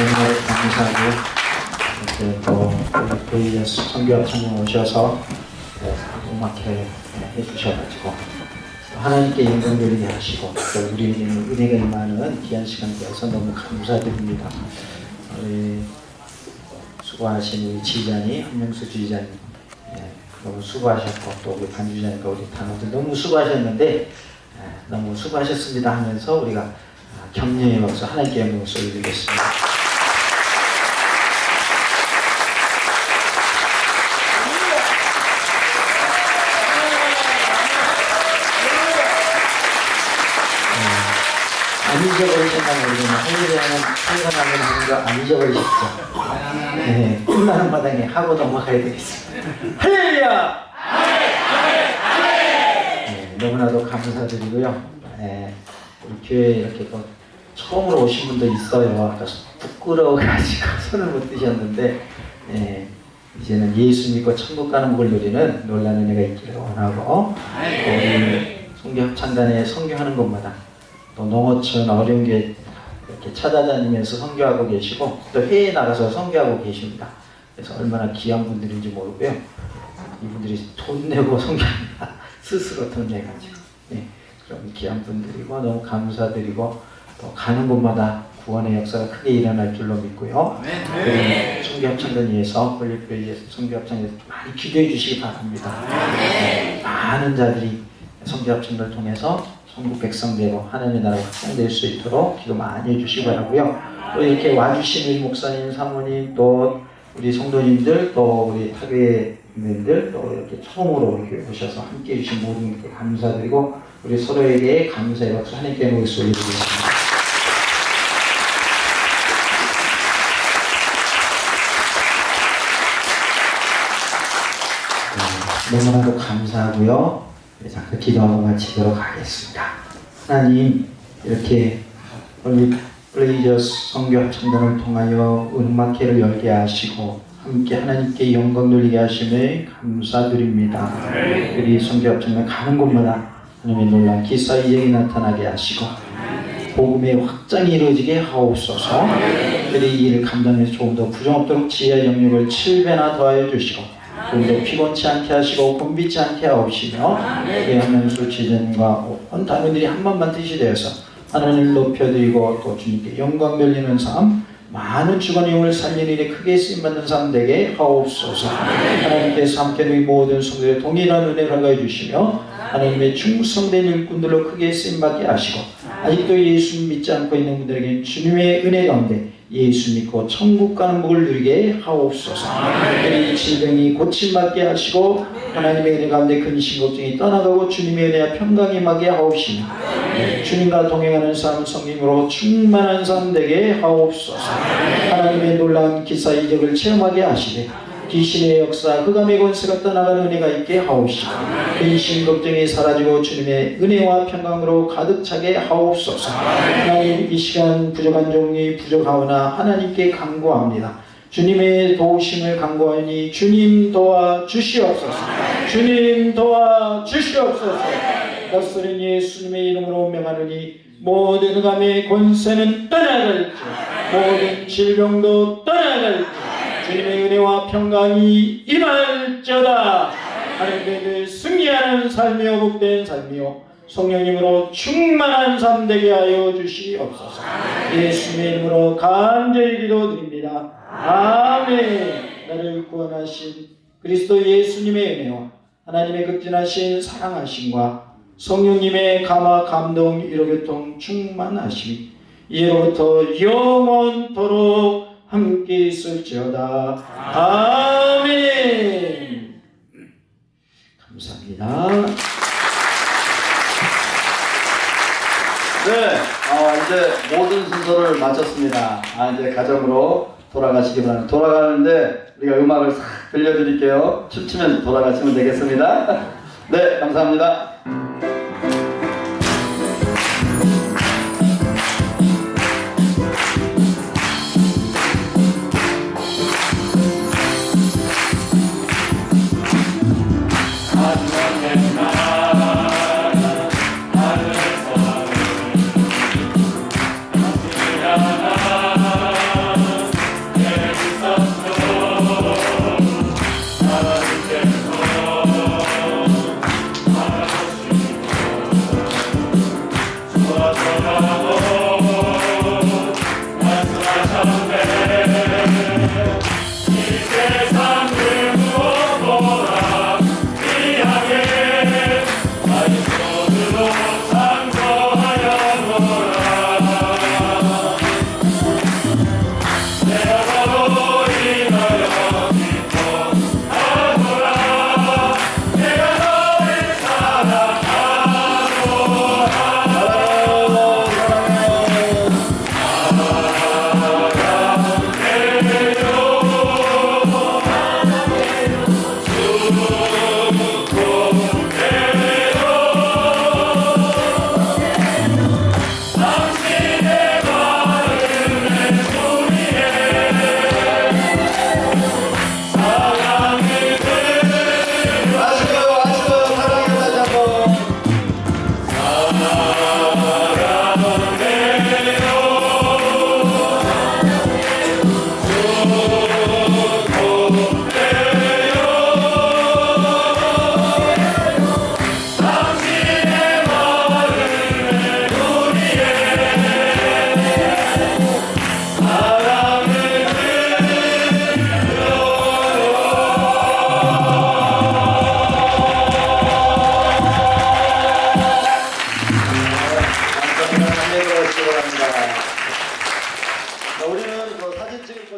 너무나 감사하고 이렇게 또 VS 선교합창에 오셔서 네, 음악회 해주셔가지고 하나님께 영광 돌리게 하시고 또 우리에게는 은혜가 임하는 귀한 시간 되어서 너무 감사드립니다. 우리 수고하신 우리 지휘자님, 한명수 지휘자님 예, 너무 수고하셨고 또 우리 반주자님과 우리 단원들 너무 수고하셨는데 예, 너무 수고하셨습니다 하면서 우리가 아, 격려의 박수 하나님께 영광을 올리겠습니다. 잊어버리셨나 모르겠네. 할일이 하면, 할일을 하면 하는 거안 잊어버리셨죠? 네, 끝나는 마당에 하고 넘어가야 되겠습니다. 할렐루야! 네, 너무나도 감사드리고요. 네, 우리 교회에 이렇게 또 처음으로 오신 분도 있어요. 아까 부끄러워가지고 손을 못 드셨는데, 네, 이제는 예수 믿고 천국 가는 복을 누리는 놀라운 은혜가 있기를 원하고, 또 우리 성교합창단에 성교하는 곳마다 또 농어촌 어려운 게 이렇게 찾아다니면서 선교하고 계시고 또 해외에 나가서 선교하고 계십니다. 그래서 얼마나 귀한 분들인지 모르고요. 이분들이 돈 내고 선교합니다. 스스로 돈 내가지고. 네, 그런 귀한 분들이고 너무 감사드리고 또 가는 곳마다 구원의 역사가 크게 일어날 줄로 믿고요. 그리고 성교합창단을 위해서 폴리프에 위해서 성교합창에서 많이 기도해 주시기 바랍니다. 네, 많은 자들이 성교합창단을 통해서 전국 백성대로 하나님의 나라가 확장될 수 있도록 기도 많이 해주시기 바라고요. 또 이렇게 와주신 우리 목사님, 사모님, 또 우리 성도님들, 또 우리 타교회인들, 또 이렇게 처음으로 이렇게 오셔서 함께 해주신 모든 분께 감사드리고 우리 서로에게 감사의 박수 하나님께 모여서 올려드리겠습니다. 네, 너무나도 감사하고요. 네, 잠깐 기도하고 마치도록 하겠습니다. 하나님 이렇게 우리 플레이저스 성교 합창단을 통하여 음악회를 열게 하시고 함께 하나님께 영광 돌리게 하심에 감사드립니다. 우리 성교 합창단 가는 곳마다 하나님의 놀라운 기사 이행이 나타나게 하시고 복음의 확장이 이루어지게 하옵소서. 이 일을 감당해서 조금 더 부정 없도록 지혜와 영역을 7배나 더하여 주시고 좀더 피곤치 않게 하시고 곤비치 않게 하옵시며 우리 한명수 지전과 온 단원들이 한 번만 뜻이 되어서 하나님을 높여드리고 또 주님께 영광 돌리는 삶 많은 주관의 영을 살리는 일에 크게 쓰임받는 삶 되게 하옵소서. 하나님께서 함께 우리 모든 성도의 동일한 은혜를 허가해 주시며 하나님의 충성된 일꾼들로 크게 쓰임받게 하시고 아직도 예수 믿지 않고 있는 분들에게 주님의 은혜 가운데 예수 믿고 천국 가는 복을 누리게 하옵소서. 이 질병이 고침받게 하시고 하나님의 은혜 가운데 근심 걱정이 떠나가고 주님의 은혜와 평강이 임하게 하옵시며 주님과 동행하는 삶 성님으로 충만한 삶 되게 하옵소서. 하나님의 놀라운 기사 이적을 체험하게 하시되 귀신의 역사, 흑암의 권세가 떠나가는 은혜가 있게 하옵시고 근심 걱정이 사라지고 주님의 은혜와 평강으로 가득 차게 하옵소서. 하나님 이 시간 부족한 종이 부족하오나 하나님께 간구합니다. 주님의 도우심을 간구하니 주님 도와 주시옵소서. 주님 도와 주시옵소서. 너스는 예수님의 이름으로 명하노니 모든 흑암의 권세는 떠나갈지 모든 질병도 떠나갈지 주님의 은혜와 평강이 임할지어다 하나님께 늘 승리하는 삶이요 복된 삶이요. 성령님으로 충만한 삶 되게 하여 주시옵소서. 예수님의 이름으로 간절히 기도드립니다. 아멘. 나를 구원하신 그리스도 예수님의 은혜와 하나님의 극진하신 사랑하심과 성령님의 감화 감동 위로교통 충만하심이 이로부터 영원토록 함께 있을지어다. 아멘. 감사합니다. 네, 어, 이제 모든 순서를 마쳤습니다. 아, 이제 가정으로 돌아가시기 바랍니다. 돌아가는데 우리가 음악을 싹 들려드릴게요. 춤추면서 돌아가시면 되겠습니다. 네, 감사합니다.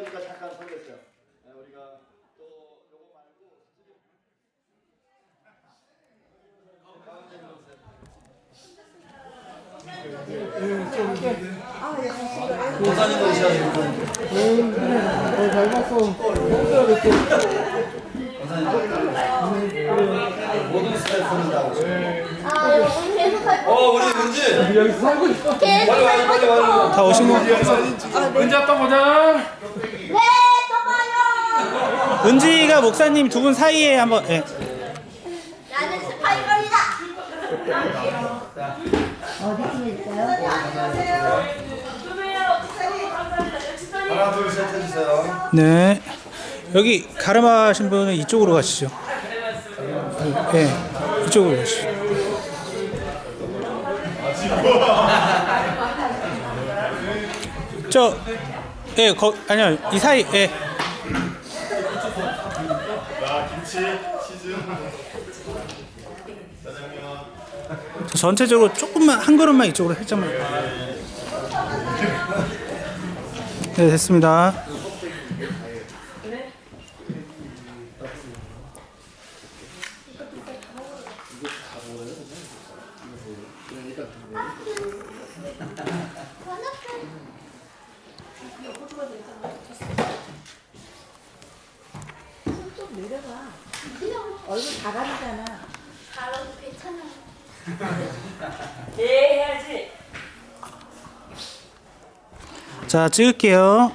그러니까 잠깐 서겠어요. 네, 우리가 또 요거 말고 목사님도 오셔야 어, 잘 봤어. 홍수야, 그때. 모든 스타일폰을 다 오셔야 아, 여러분 계속 살 어, 우리 은지! 여기 살고 있어. 계속 살 빨리 와, 다 오신 거 아, 네. 은지 아빠 보자. 은지가 목사님 두 분 사이에 한번 예. 나는 스파이더입니다. 어디 있어요? 하나, 둘, 셋 해주세요. 네 여기 가르마신 분은 이쪽으로 가시죠 예 이쪽으로 가시죠 저 예 거 아니요 이 사이 예 저 전체적으로 조금만 한 그릇만 이쪽으로 살짝만 네 됐습니다 얼굴 다 가리잖아. 가려도 괜찮아. 자 찍을게요